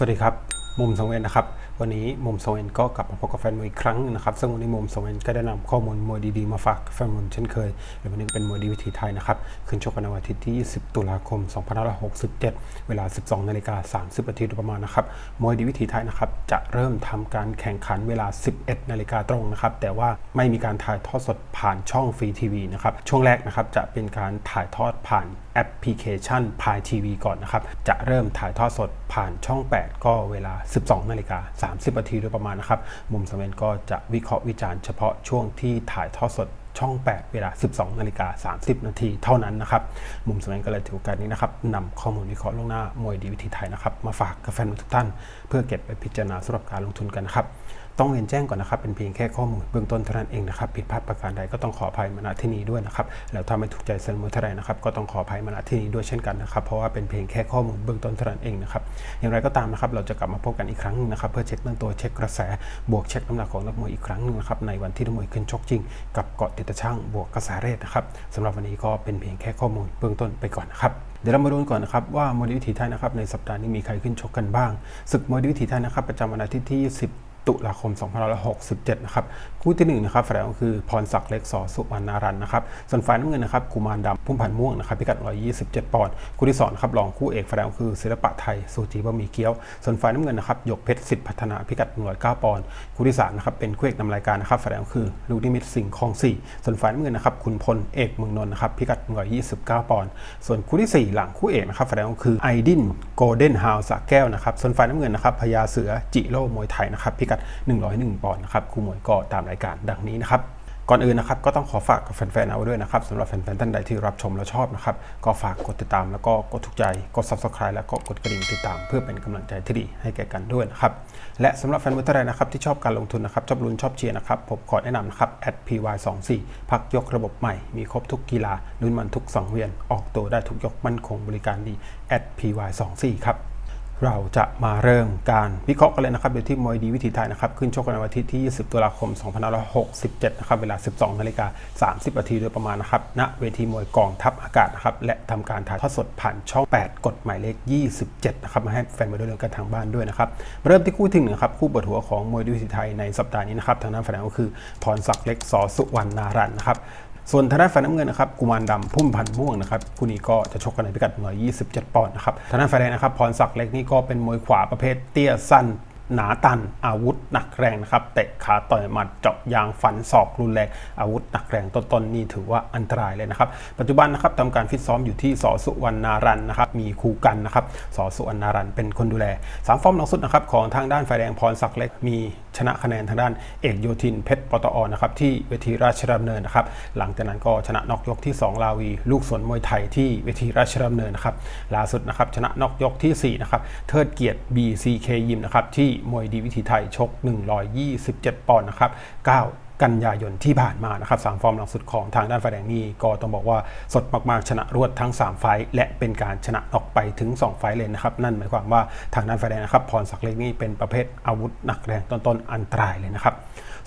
สวัสดีครับ มุมสังเวนนะครับ วันนี้มุมสองเวนก็กลับมาพบกับแฟนมวยอีกครั้งนะครับ ซึ่งวันนี้มุมสองเวนก็ได้นำข้อมูลมวยดีๆมาฝากแฟนมวยเช่นเคยและวันนี้เป็นมวยดีวิถีไทยนะครับ ขึ้นชกกันในวันอาทิตย์ที่20ตุลาคม 2567 เวลา 12 นาฬิกา 30 นาทีโดยประมาณนะครับ มวยดีวิถีไทยนะครับ จะเริ่มทำการแข่งขันเวลา 11 นาฬิกาตรงนะครับ แต่ว่าไม่มีการถ่ายทอดสดผ่านช่องฟรีทีวีนะครับ ช่วงแรกนะครับจะเป็นการถ่ายทอดผ่านแอปพลิเคชัน p ายทีวีก่อนนะครับ จะเริ่มถ่ายทอดสดผ่านช่อง 8 ก็เวลา 12 นาฬิกา30นาทีโดยประมาณนะครับ มุมสเวนก็จะวิเคราะห์วิจารณ์เฉพาะช่วงที่ถ่ายทอดสดช่อง 8 เวลา 12 นาฬิกา 30 นาทีเท่านั้นนะครับ มุมสเวนก็เลยถือโอกาสนี้นะครับนำข้อมูลวิเคราะห์ล่วงหน้า มวยดีวิธีไทยนะครับ มาฝากกับแฟนทุกท่าน เพื่อเก็บไปพิจารณาสำหรับการลงทุนกันนะครับ ต้องเรียนแจ้งก่อนนะครับ เป็นเพียงแค่ข้อมูลเบื้องต้นเท่านั้นเองนะครับ ผิดพลาดประการใดก็ต้องขออภัยมาณที่นี้ด้วยนะครับ แล้วถ้าไม่ถูกใจเซนมวยเท่าไหร่นะครับ ก็ต้องขออภัยมาณที่นี้ด้วยเช่นกันนะครับ เพราะว่าเป็นเพียงแค่ข้อมูลเบื้องต้นเท่านั้นเองนะครับ อย่างไรก็ตามนะครับ เราจะกลับมาพบกันอีกครั้งหนึงนะครับ เพื่อเช็คเรื่องตัวเช็คกระแส บวกเช็คน้ำหนักของนักมวยอีกครั้งหนึงนะครับ ในวันที่นักมวยขึ้นชกจริง กับเกาะติดตะช่างบวกกระแสเรทนะครับสำหรับวันนี้ก็เป็นเพียงแค่ข้อมูลเบื้องต้นไปก่อนนะครับเดี๋ยวเรามาดูก่อนนะครับว่ามวยดีวิถีไทยนะครับในสัปดาห์นี้มีใครขึ้นชกกันบ้างศึกมวยดีวิถีไทยนะครับประจำวันอาทิตย์ที่ 10 ตุลาคม 2567 นะครับ คู่ที่ 1 นะครับฝ่ายแรกก็คือพรศักดิ์เล็กสอสุวรรณารันนะครับ ส่วนฝ่ายน้ำเงินนะครับกุมารดำพุ่มพันธ์ม่วงนะครับพิกัด 127 ปอนด์ คู่ที่2นะครับรองคู่เอกฝ่ายแรกก็คือศิลปะไทยสูจีบะหมี่เกี๊ยว ส่วนฝ่ายน้ำเงินนะครับหยกเพชรสิทธิพัฒนาพิกัด 109 ปอนด์ คู่ที่3นะครับเป็นคู่เอกนำรายการนะครับฝ่ายแรกก็คือลูกนิมิตสิงห์คลอง 4 ส่วนฝ่ายน้ำเงินนะครับคุณพลเอกเมืองนนท์นะครับพิกัด 129 ปอนด์ ส่วนคู่ที่ 4 หลังคู่เอกนะครับฝ่ายแรกก็คือไอดินโกลเด้นฮาวสระแก้วนะครับส่วนฝ่ายน้ำเงินนะครับพญาเสือจิโร่มวยไทยนะครับพิกัด 101 ปอนด์นะครับคู่มวยก็ตามรายการดังนี้นะครับก่อนอื่นนะครับก็ต้องขอฝากกับแฟนๆเอาไว้ด้วยนะครับสำหรับแฟนๆท่านใดที่รับชมและชอบนะครับก็ฝากกดติดตามแล้วก็กดถูกใจกด subscribe แล้วก็กดกระดิ่งติดตาม เพื่อเป็นกำลังใจที่ดีให้แก่กันด้วยนะครับและสำหรับแฟนมวยท่านใดนะครับที่ชอบการลงทุนนะครับชอบลุ้นชอบเชียร์นะครับผมขอแนะนำนะครับ @py24 พักยกระบบใหม่มีครบทุกกีฬาลุ้นมันทุกสังเวียน ออกตัวได้ทุกยกมั่นคงบริการดี @py24 ครับ เราจะมาเริ่มการวิเคราะห์กันเลยนะครับโดยที่มวยดีวิถีไทยนะครับ ขึ้นชกกันในวันอาทิตย์ที่ 20 ตุลาคม 2567 นะครับ เวลา 12 นาฬิกา 30 นาทีโดยประมาณนะครับ ณ เวทีมวยกองทัพอากาศนะครับ และทำการถ่ายทอดสดผ่านช่อง 8 กฎหมายเลข 27 นะครับ มาให้แฟนมวยได้เรื่องกันทางบ้านด้วยนะครับมาเริ่มที่คู่ที่หนึ่งครับ คู่เปิดหัวของมวยดีวิถีไทยในสัปดาห์นี้นะครับ ทางด้านฝ่ายแดงก็คือพรศักดิ์เล็กสอสุวรรณารันนะครับ ส่วนทางด้านฝ่ายน้ำเงินนะครับกุมารดำพุ่มพันธ์ม่วงนะครับคู่นี้ก็จะชกกันในพิกัด127 ปอนด์นะครับทางด้านฝ่ายแดงนะครับพรศักดิ์เล็กนี่ก็เป็นมวยขวาประเภทเตี้ยสั้นหนาตันอาวุธหนักแรงนะครับเตะขาต่อยหมัดเจาะยางฟันศอกรุนแรงอาวุธหนักแรงต้นๆนี่ถือว่าอันตรายเลยนะครับ ปัจจุบันนะครับทำการฟิตซ้อมอยู่ที่สสุวรรณารันนะครับมีครูกันนะครับสสุวรรณารันเป็นคนดูแลสามฟอร์มหลังสุดนะครับของทางด้านฝ่ายแดงพรศักดิ์เล็กมีชนะคะแนนทางด้านเอกโยธินเพชรปตอนะครับที่เวทีราชดำเนินนะครับหลังจากนั้นก็ชนะนอกยกที่ 2 ลาวี ลูกสวนมวยไทยที่เวทีราชดำเนินนะครับล่าสุดนะครับชนะนอกยกทีสี่4นะครับเทิดเกียรติ BCK ยิมนะครับที่มวยดีวิถีไทยชก 127 ปอนด์นะครับ9 กันยายนที่ผ่านมานะครับสามฟอร์มหลังสุดของทางด้านฝ่ายแดงนี่ก็ต้องบอกว่าสดมากๆชนะรวดทั้ง 3 ไฟท์และเป็นการชนะนอกไปถึง 2 ไฟท์เลยนะครับ นั่นหมายความว่าทางด้านฝ่ายแดงนะครับพรศักดิ์เล็กนี่เป็นประเภทอาวุธหนักแรงต้นๆอันตรายเลยนะครับ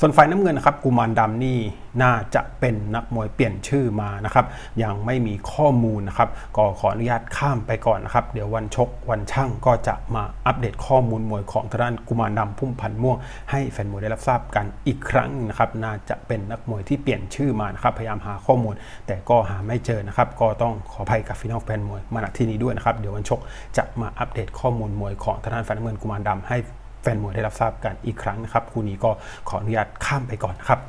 ส่วนฝ่ายน้ำเงินนะครับกุมารดำนี่น่าจะเป็นนักมวยเปลี่ยนชื่อมานะครับยังไม่มีข้อมูลนะครับก็ขออนุญาตข้ามไปก่อนนะครับ เดี๋ยววันชกวันช่างก็จะมาอัปเดตข้อมูลมวยของทางด้านกุมารดำพุ่มพันธ์ม่วง ให้แฟนมวยได้รับทราบกันอีกครั้งนะครับน่าจะเป็นนักมวยที่เปลี่ยนชื่อมานะครับพยายามหาข้อมูล แต่ก็หาไม่เจอนะครับก็ต้องขออภัยกับพี่น้องแฟนมวยมาณที่นี้ด้วยนะครับเดี๋ยววันชกจะมาอัปเดตข้อมูลมวยของทางด้านฝ่ายน้ำเงินกุมารดำให้ แฟนมวยได้รับทราบกันอีกครั้งนะครับคู่นี้ก็ขออนุญาตข้ามไปก่อนนะครับ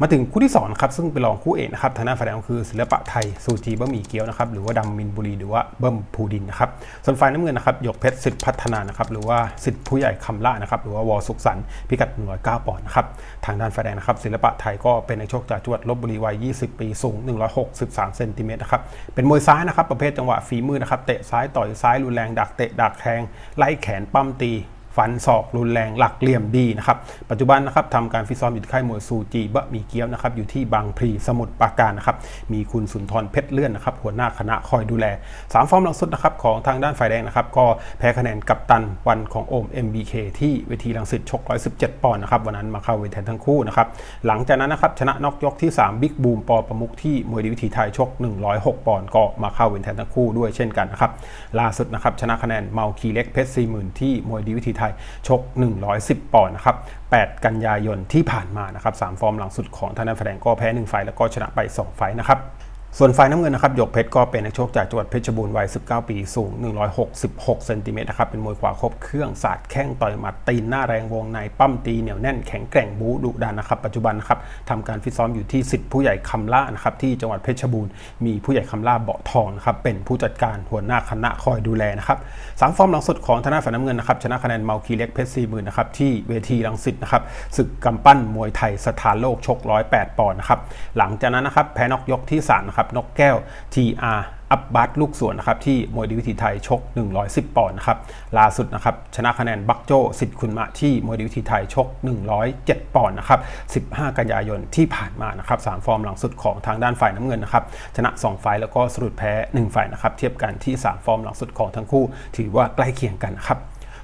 มาถึงคู่ที่2ครับซึ่งเป็นรองคู่เอกนะครับทางด้านฝ่ายแดงคือศิลปะไทยซูจีบะหมี่เกี๊ยวนะครับหรือว่าดำมินบุรีหรือว่าเบิ้มภูดินนะครับส่วนฝ่ายน้ำเงินนะครับหยกเพชรสิทธิพัฒนานะครับหรือว่าสิทธิผู้ใหญ่คำล่านะครับหรือว่าวอสุขสันต์พิกัด109ปอนด์นะครับทางด้านฝ่ายแดงนะครับศิลปะไทยก็เป็นนักชกจากจังหวัดลบบุรีวัย 20 ปีสูง 163เซนติเมตรนะครับเป็นมวยซ้ายนะครับประเภทจังหวะฝีมือนะครับเตะซ้ายต่อยซ้ายรุนแรงดักเตะดักแทงไล่แขนปั้มตี ฟันศอกรุนแรงหลักเหลี่ยมดีนะครับ ปัจจุบันนะครับทำการฟิตซ้อมอยู่ที่ค่ายมวยซูจีบะมีเกี๊ยวนะครับอยู่ที่บางพลีสมุทรปราการนะครับมีคุณสุนทรเพชรเลื่อนนะครับหัวหน้าคณะคอยดูแล 3 ฟอร์มหลังสุดนะครับของทางด้านฝ่ายแดงนะครับก็แพ้คะแนนกับตันวันของโอม MBK ที่เวทีลังสิตชก 117 ปอนด์นะครับวันนั้นมาเข้าเวทแทนทั้งคู่นะครับหลังจากนั้นนะครับชนะน็อกยกที่ 3 บิ๊กบูมปอประมุกที่มวยดีวิถีไทยชก 106 ปอนด์ก็มาเข้าเวทแทนทั้งคู่ด้วยเช่นกันนะครับล่าสุดนะครับชนะคะแนนเมาคีเล็กเพชร40,000ที่มวยดีวิถีไทยชก 110 ปอนด์นะครับ 8 กันยายนที่ผ่านมานะครับ3ฟอร์มหลังสุดของทางด้านแฟรงก็แพ้ 1 ไฟแล้วก็ชนะไป 2 ไฟนะครับ ส่วนฝ่ายน้ำเงินนะครับหยกเพชรก็เป็นนักชกจากจังหวัดเพชรบูรณ์วัย 19 ปีสูง 166 เซนติเมตรนะครับเป็นมวยขวาครบเครื่องศาสตร์แข้งต่อยหมัดตีนหน้าแรงวงในปั้มตีเหนียวแน่นแข็งแกร่งบูดุดันนะครับปัจจุบันนะครับทำการฟิตซ้อมอยู่ที่สิทธิ์ผู้ใหญ่คำล่านะครับที่จังหวัดเพชรบูรณ์มีผู้ใหญ่คำล่าเบาะทองนะครับเป็นผู้จัดการหัวหน้าคณะคอยดูแลนะครับสามฟอร์มหลังสุดของธนาฝ่ายน้ำเงินนะครับชนะคะแนนเมาคีเล็กเพชรสี่หมื่นนะครับที่เวทีลังสิตนะครับศึกกำปั้นมวยไทยสถานโลกชก108ปอนด์นะครับหลังจากนั้นนะครับแพ้นอกยกที่สามนะครับนกแก้ว TR อัพบัตลูกสวนนะครับที่มวยดีวิถีไทยชก 110 ปอนด์นะครับล่าสุดนะครับชนะคะแนนบักโจสิทธิ์คุณมะที่มวยดีวิถีไทยชก 107 ปอนด์นะครับ 15 กันยายนที่ผ่านมานะครับสามฟอร์มหลังสุดของทางด้านฝ่ายน้ำเงินนะครับชนะ2ไฟล์แล้วก็สรุปแพ้ 1 ฝ่ายนะครับเทียบกันที่ 3 ฟอร์มหลังสุดของทั้งคู่ ถือว่าใกล้เคียงกันนะครับ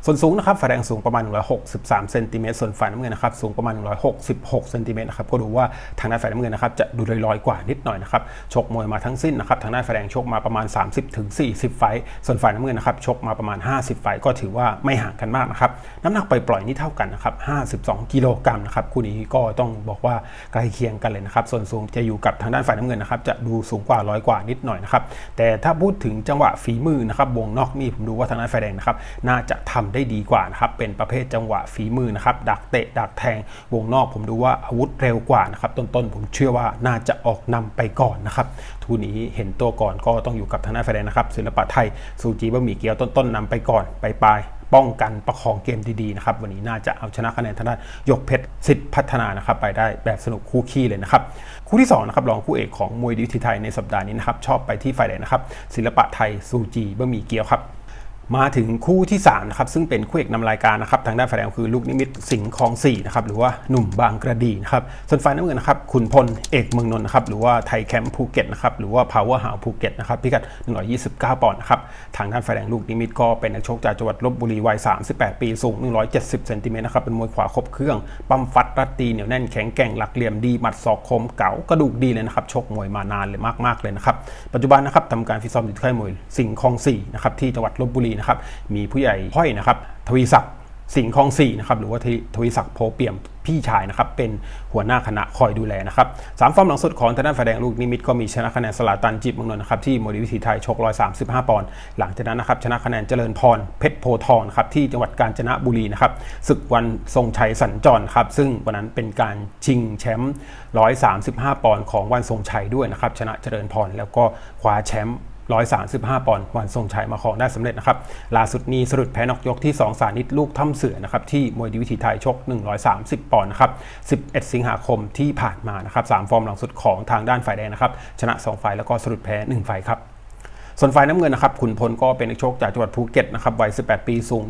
ส่วนสูงนะครับฝ่ายแดงสูงประมาณ 163เซนติเมตรส่วนฝ่ายน้ำเงินนะครับสูงประมาณ 166เซนติเมตรนะครับก็ดูว่าทางด้านฝ่ายน้ำเงินนะครับจะดูลอยๆกว่านิดหน่อยนะครับชกมวยมาทั้งสิ้นนะครับทางด้านฝ่ายแดงชกมาประมาณ 30ถึง40 ไฟต์ส่วนฝ่ายน้ำเงินนะครับชกมาประมาณ 50 ไฟต์ก็ถือว่าไม่ห่างกันมากนะครับน้ำหนักไปปล่อยนี่เท่ากันนะครับ52 กิโลกรัมนะครับคู่นี้ก็ต้องบอกว่าใกล้เคียงกันเลยนะครับส่วนสูงจะอยู่กับทางด้านฝ่ายน้ำเงินนะครับจะดูสูงกว่าร้อยกว่านิดหน่อยนะครับแต่ถ้าพูดถึงจังหวะฝีมือนะครับวงนอกนี่ผมดูว่าทางด้านฝ่ายแดงนะครับน่าจะทำได้ดีกว่านะครับเป็นประเภทจังหวะฝีมือนะครับดักเตะดักแทงวงนอกผมดูว่าอาวุธเร็วกว่านะครับต้นๆผมเชื่อว่าน่าจะออกนำไปก่อนนะครับทูนี้เห็นตัวก่อนก็ต้องอยู่กับทางด้านไฟแดงนะครับศิลปะไทยซูจีบะหมี่เกี๊ยวต้นๆนำไปก่อนไปปลายป้องกันประคองเกมดีๆนะครับวันนี้น่าจะเอาชนะคะแนนทางด้านยกเพชรสิทธิ์พัฒนานะครับไปได้แบบสนุกคู่ขี้เลยนะครับคู่ที่2นะครับรองคู่เอกของมวยดีวิถีไทยในสัปดาห์นี้นะครับชอบไปที่ฝ่ายแดงนะครับศิลปะไทยซูจีบะหมี่เกี๊ยวครับ มาถึงคู่ที่3นะครับซึ่งเป็นคู่เอกนำรายการนะครับทางด้านฝ่ายแดงคือลูกนิมิตสิงห์คลอง4นะครับหรือว่าหนุ่มบางกระดีนะครับส่วนฝ่ายน้ำเงินนะครับขุนพลเอกเมืองนนท์นะครับหรือว่าไทยแคมป์ภูเก็ตนะครับหรือว่า power house ภูเก็ตนะครับพิกัด 129 ปอนด์นะครับทางด้านฝ่ายแดงลูกนิมิตก็เป็นนักชกจากจังหวัดลบบุรีวัย 38 ปีสูง 170เซนติเมตรนะครับเป็นมวยขวาครบเครื่องปั้มฟัดรัดตีเหนียวแน่นแข็งแกร่งหลักเหลี่ยมดีหมัดศอกคมเก๋ากระดูกดีเลยนะครับชกมวยมานานเลยมากๆเลยนะครับปัจจุบันนะครับทำการฟิตซ้อมอยู่ที่ค่ายมวยสิงห์คลอง4นะครับที่จังหวัดลบบุรีนะครับมีผู้ใหญ่ห้อยนะครับทวีศักดิ์สิงห์คลองสี่นะครับหรือว่าทวีศักดิ์โพเปี่ยมพี่ชายนะครับเป็นหัวหน้าคณะคอยดูแลนะครับสามฟอร์มหลังสุดของทางด้านฝ่ายแดงลูกนิมิตก็มีชนะคะแนนสลาตันจิบเมืองนนท์นะครับที่โมดิวิถีไทยชก135ปอนด์หลังจากนั้นนะครับชนะคะแนนเจริญพรเพชรโพทองนะครับที่จังหวัดกาญจนบุรีนะครับศึกวันทรงชัยสัญจรครับซึ่งวันนั้นเป็นการชิงแชมป์135ปอนด์ของวันทรงชัยด้วยนะครับชนะเจริญพรแล้วก็คว้าแชมป์ 135 ปอนด์วันทรงชัยมาของได้สำเร็จนะครับล่าสุดนี้สรุปแพ้นอกยกที่ 2 สานิตลูกถ้ำเสือนะครับที่มวยดีวิถีไทยชก 130 ปอนด์นะครับ11 สิงหาคมที่ผ่านมานะครับ3ฟอร์มหลังสุดของทางด้านฝ่ายแดงนะครับชนะ 2 ฝ่ายแล้วก็สรุปแพ้ 1 ฝ่ายครับ ส่วนฝ่ายน้ำเงินนะครับขุนพลก็เป็นนักชกจากจังหวัดภูเก็ตนะครับวัย 18 ปีสูง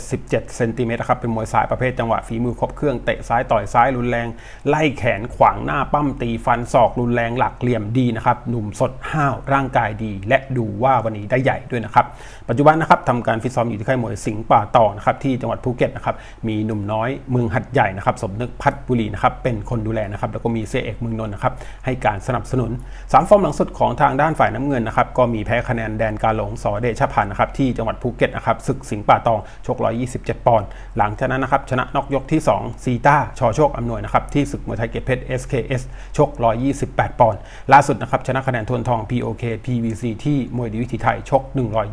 177 เซนติเมตรนะครับเป็นมวยสายประเภทจังหวะฝีมือครบเครื่องเตะซ้ายต่อยซ้ายรุนแรง ไล่แขนขวางหน้าปั้มตีฟันศอกรุนแรงหลักเหลี่ยมดีนะครับหนุ่มสดห้าวร่างกายดี และดูว่าวันนี้ได้ใหญ่ด้วยนะครับปัจจุบันนะครับทำการฟิตซ้อมอยู่ที่ค่ายมวยสิงห์ป่าต่อนะครับที่จังหวัดภูเก็ตนะครับมีหนุ่มน้อยเมืองหัดใหญ่นะครับสมนึกพัฒบุรีนะครับเป็นคนดูแลนะครับแล้วก็มีเสเอกเมืองนนท์นะครับให้การสนับสนุนสามฟอร์มหลังสุดของทางด้านฝ่ายน้ำเงินนะครับก็มีแพ้คะแนนแดนกาหลงสอเดชพันธ์นะครับที่จังหวัดภูเก็ตนะครับศึกสิงห์ป่าตองชก 127 ปอนด์หลังจากนั้นนะครับชนะนอกยกที่ 2 ซีต้าชอโชคอำนวยนะครับที่ศึกมวยไทยเก็บเพชร SKS ชก 128 ปอนด์ล่าสุดนะครับชนะคะแนนทวนทอง POK PVC ที่มวยดีวิถีไทยชก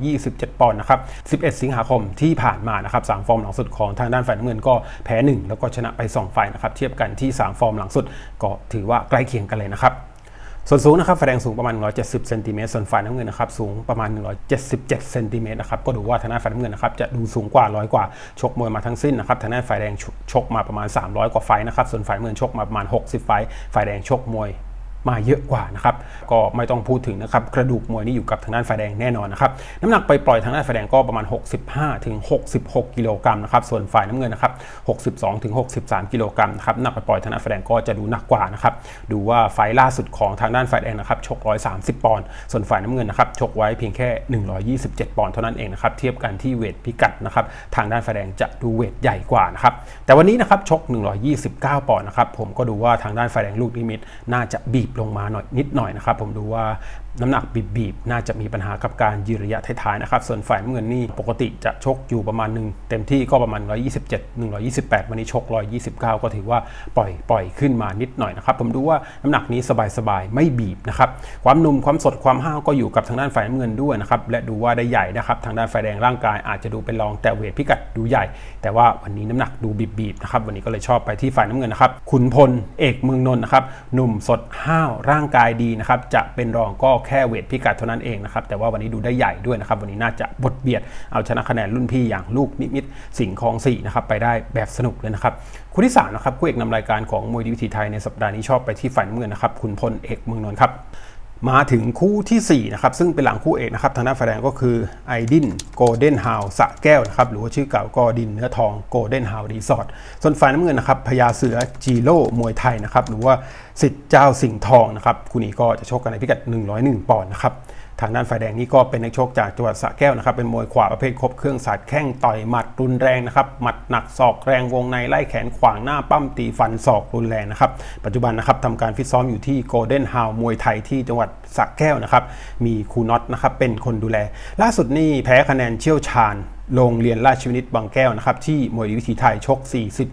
127 ปอนด์นะครับ 11 สิงหาคมที่ผ่านมานะครับ3ฟอร์มหลังสุดของทางด้านฝ่ายน้ำเงินก็แพ้ 1 แล้วก็ชนะไป2ไฟล์นะครับเทียบกันที่ 3 ฟอร์มหลังสุดก็ถือว่าใกล้เคียงกันเลยนะครับ ส่วนสูงนะครับฝ่ายแดงสูงประมาณ 170เซนติเมตรส่วนฝ่ายน้ำเงินนะครับสูงประมาณ 177เซนติเมตรนะครับก็ดูว่าทางด้านฝ่ายน้ำเงินนะครับจะดูสูงกว่าร้อยกว่าชกมวยมาทั้งสิ้นนะครับทางด้านฝ่ายแดงชกชกมาประมาณ 300 กว่าไฟนะครับส่วนฝ่ายน้ำเงินชกมาประมาณ 60 ไฟฝ่ายแดงชกมวย มาเยอะกว่านะครับก็ไม่ต้องพูดถึงนะครับกระดูกมวยนี่อยู่กับทางด้านฝ่ายแดงแน่นอนนะครับน้ำหนักไปปล่อยทางด้านฝ่ายแดงก็ประมาณ 65ถึง66 กิโลกรัมนะครับส่วนฝ่ายน้ำเงินนะครับ62ถึง63 กิโลกรัมนะครับน้ำหนักไปปล่อยทางด้านฝ่ายแดงก็จะดูหนักกว่านะครับดูว่าไฟล์ล่าสุดของทางด้านฝ่ายแดงนะครับชก 130 ปอนด์ส่วนฝ่ายน้ำเงินนะครับชกไว้เพียงแค่ 127 ปอนด์เท่านั้นเองนะครับเทียบกันที่เวทพิกัดนะครับทางด้านฝ่ายแดงจะดูเวทใหญ่กว่านะครับแต่วันนี้นะครับชก 129 ปอนด์นะครับผมก็ดูว่าทางด้านฝ่ายแดงลูกนิมิตน่าจะบีบลงมาหน่อยนิดหน่อยนะครับ ผมดูว่าน้ำหนักบีบๆน่าจะมีปัญหากับการยืนระยะท้ายๆนะครับส่วนฝ่ายน้ำเงินนี่ปกติจะชกอยู่ประมาณหนึ่งเต็มที่ก็ประมาณ 127 128 วันนี้ชก 129 ก็ถือว่าปล่อยปล่อยขึ้นมานิดหน่อยนะครับ ผมดูว่าน้ำหนักนี้สบายๆ ไม่บีบนะครับความนุ่มความสดความห้าวก็อยู่กับทางด้านฝ่ายน้ำเงินด้วยนะครับและดูว่าได้ใหญ่นะครับทางด้านฝ่ายแดงร่างกายอาจจะดูเป็นรองแต่เวทพิกัดดูใหญ่ แต่ว่าวันนี้น้ำหนักดูบีบๆนะครับวันนี้ก็เลยชอบไปที่ฝ่ายน้ำเงินนะครับขุนพลเอกเมืองนนท์นะครับหนุ่มสดห้าร่างกายดีนะครับจะเป็นรองก็แค่เวทพิกัดเท่านั้นเองนะครับแต่ว่าวันนี้ดูได้ใหญ่ด้วยนะครับวันนี้น่าจะบดเบียดเอาชนะคะแนนรุ่นพี่อย่างลูกนิมิตสิงห์คลองสี่นะครับไปได้แบบสนุกเลยนะครับคู่ที่สามนะครับคู่เอกนำรายการของมวยดีวิถีไทยในสัปดาห์นี้ชอบไปที่ฝ่ายน้ำเงินนะครับคุณพลเอกเมืองนนท์ครับ มาถึงคู่ทีสี่ 4 นะครับ ซึ่งเป็นหลังคู่เอกนะครับทางด้านฝ่ายแดงก็คือไอดินโกลเด้นฮาวสะแก้วนะครับ หรือว่าชื่อเก่าก็ดินเนื้อทองโกลเด้นฮาวรีสอร์ทส่วนฝ่ายน้ำเงินนะครับพญาเสือจีโร่มวยไทยนะครับ หรือว่าสิทธิ์เจ้าสิงห์ทองนะครับ คู่นี้ก็จะชกกันในพิกัด 101 ปอนด์นะครับ ทางด้านฝ่ายแดงนี่ก็เป็นนักชกจากจังหวัดสระแก้วนะครับเป็นมวยขวาประเภทครบเครื่องสาดแข้งต่อยหมัดรุนแรงนะครับหมัดหนักศอกแรงวงในไล่แขนขวางหน้าปั้มตีฟันศอกรุนแรงนะครับปัจจุบันนะครับทำการฟิตซ้อมอยู่ที่โกลเด้นฮาวมวยไทยที่จังหวัดสระแก้วนะครับมีครูน็อตนะครับเป็นคนดูแล ล่าสุดนี่แพ้คะแนนเชี่ยวชาญโรงเรียนราชวินิตบางแก้วนะครับที่มวยวิถีไทยชก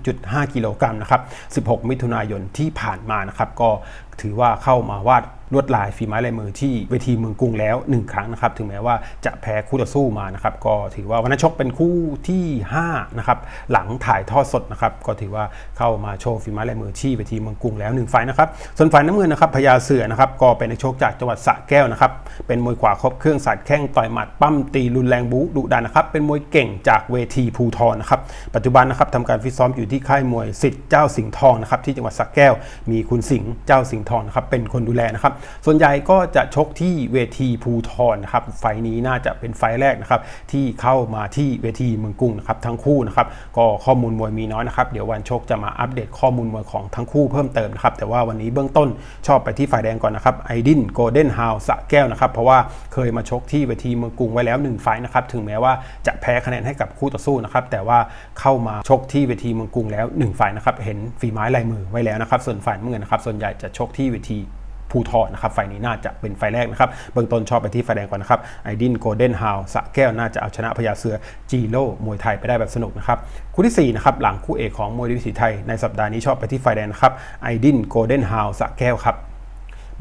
40.5 กิโลกรัมนะครับ 16 มิถุนายนที่ผ่านมานะครับก็ถือว่าเข้ามาวาด ลวดลายฝีไม้ลายมือที่เวทีเมืองกรุงแล้ว 1 ครั้งนะครับถึงแม้ว่าจะแพ้คู่ต่อสู้มานะครับก็ถือว่าวันนั้นชกเป็นคู่ที่5นะครับหลังถ่ายทอดสดนะครับก็ถือว่าเข้ามาโชว์ฝีไม้ลายมือที่เวทีเมืองกรุงแล้ว1ไฟนะครับส่วนฝ่ายน้ำเงินนะครับพญาเสือนะครับก็เป็นนักชกจากจังหวัดสระแก้วนะครับเป็นมวยขวาครบเครื่องสาดแข้งต่อยหมัดปั้มตีรุนแรงบู๊ดุดันนะครับเป็นมวยเก่งจากเวทีภูทรนะครับปัจจุบันนะครับทำการฟิตซ้อมอยู่ที่ค่ายมวยสิทธิ์เจ้าสิงห์ทองนะครับที่จังหวัดสระแก้ว มีคุณสิงห์เจ้าสิงห์ทองนะครับเป็นคนดูแลนะครับส่วนใหญ่ก็จะชกที่เวทีภูทรนะครับไฟนี้น่าจะเป็นไฟแรกนะครับที่เข้ามาที่เวทีเมืองกรุงนะครับทั้งคู่นะครับก็ข้อมูลมวยมีน้อยนะครับเดี๋ยววันชกจะมาอัปเดตข้อมูลมวยของทั้งคู่เพิ่มเติมนะครับแต่ว่าวันนี้เบื้องต้นชอบไปที่ฝ่ายแดงก่อนนะครับไอดินโกลเด้นฮาวสะแก้วนะครับเพราะว่าเคยมาชกที่เวทีเมืองกรุงไว้แล้ว1ไฟนะครับถึงแม้ว่าจะแพ้คะแนนให้กับคู่ต่อสู้นะครับแต่ว่าเข้ามาชกที่เวทีเมืองกรุงแล้ว1ไฟนะครับเห็นฝีไม้ลายมือไว้แล้วนะครับส่วนฝ่ายน้ำเงินนะครับส่วนใหญ่จะชกที่เวที ภูทรนะครับไฟนี้น่าจะเป็นไฟแรกนะครับเบื้องต้นชอบไปที่ไฟแดงก่อนนะครับไอดินโกลเด้นฮาวสะแก้วน่าจะเอาชนะพญาเสือจีโร่มวยไทยไปได้แบบสนุกนะครับคู่ที่4นะครับหลังคู่เอกของมวยดิวิสีไทยในสัปดาห์นี้ชอบไปที่ไฟแดงนะครับไอดินโกลเด้นฮาวสะแก้วครับ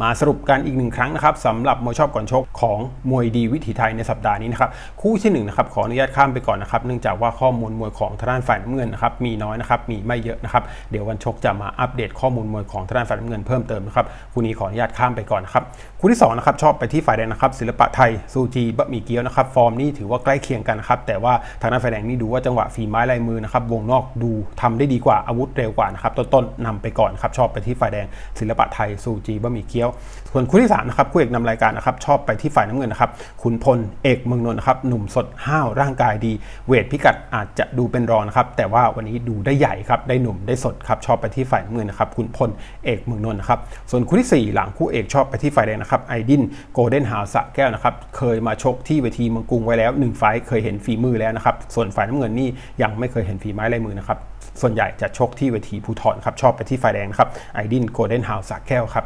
มาสรุปกันอีกหนึ่งครั้งนะครับสำหรับมวยชอบก่อนชกของมวยดีวิถีไทยในสัปดาห์นี้นะครับคู่ที่1นนะครับขออนุญาตข้ามไปก่อนนะครับเนื่องจากว่าข้อมูลมวยของทางด้านฝ่ายน้ำเงินนะครับมีน้อยนะครับมีไม่เยอะนะครับเดี๋ยววันชกจะมาอัปเดตข้อมูลมวยของทางด้านฝ่ายน้ำเงินเพิ่มเติมนะครับคู่นี้ขออนุญาตข้ามไปก่อนนะครับคู่ที่2นะครับชอบไปที่ฝ่ายแดงนะครับศิลปะไทยซูจีบะหมี่เกี๊ยวนะครับฟอร์มนี่ถือว่าใกล้เคียงกันนะครับแต่ว่าทางด้านฝ่ายแดงนี่ดูว่าจังหวะฝีไม้ลายมือนะครับวงนอกดูทำได้ดีกว่าอาวุธเร็วกว่านะครับต้นๆนำไปก่อนครับชอบไปที่ฝ่ายแดงศิลปะไทยซูจีบะหมี่เกี๊ยวส่วนคู่ที่3นะครับคู่เอกนำรายการนะครับชอบไปที่ฝ่ายน้ำเงินนะครับขุนพลเอกเมืองนนท์นะครับหนุ่มสดห้าวร่างกายดี เวทพิกัดอาจจะดูเป็นรองนะครับแต่ว่าวันนี้ดูได้ใหญ่ครับได้หนุ่มได้สดครับชอบไปที่ฝ่ายน้ำเงินนะครับขุนพลเอกเมืองนนท์นะครับส่วนคู่ที่ 4 หลังคู่เอกชอบไปที่ฝ่ายแดงนะครับไอดินโกลเด้นฮาวสะแก้วนะครับเคยมาชกที่เวทีเมืองกรุงไว้แล้ว1ไฟเคยเห็นฝีมือแล้วนะครับส่วนฝ่ายน้ำเงินนี่ยังไม่เคยเห็นฝีไม้ลายมือนะครับส่วนใหญ่จะชกที่เวทีภูทรครับชอบไปที่ฝ่ายแดงนะครับไอดินโกลเด้นฮาวสะแก้วครับ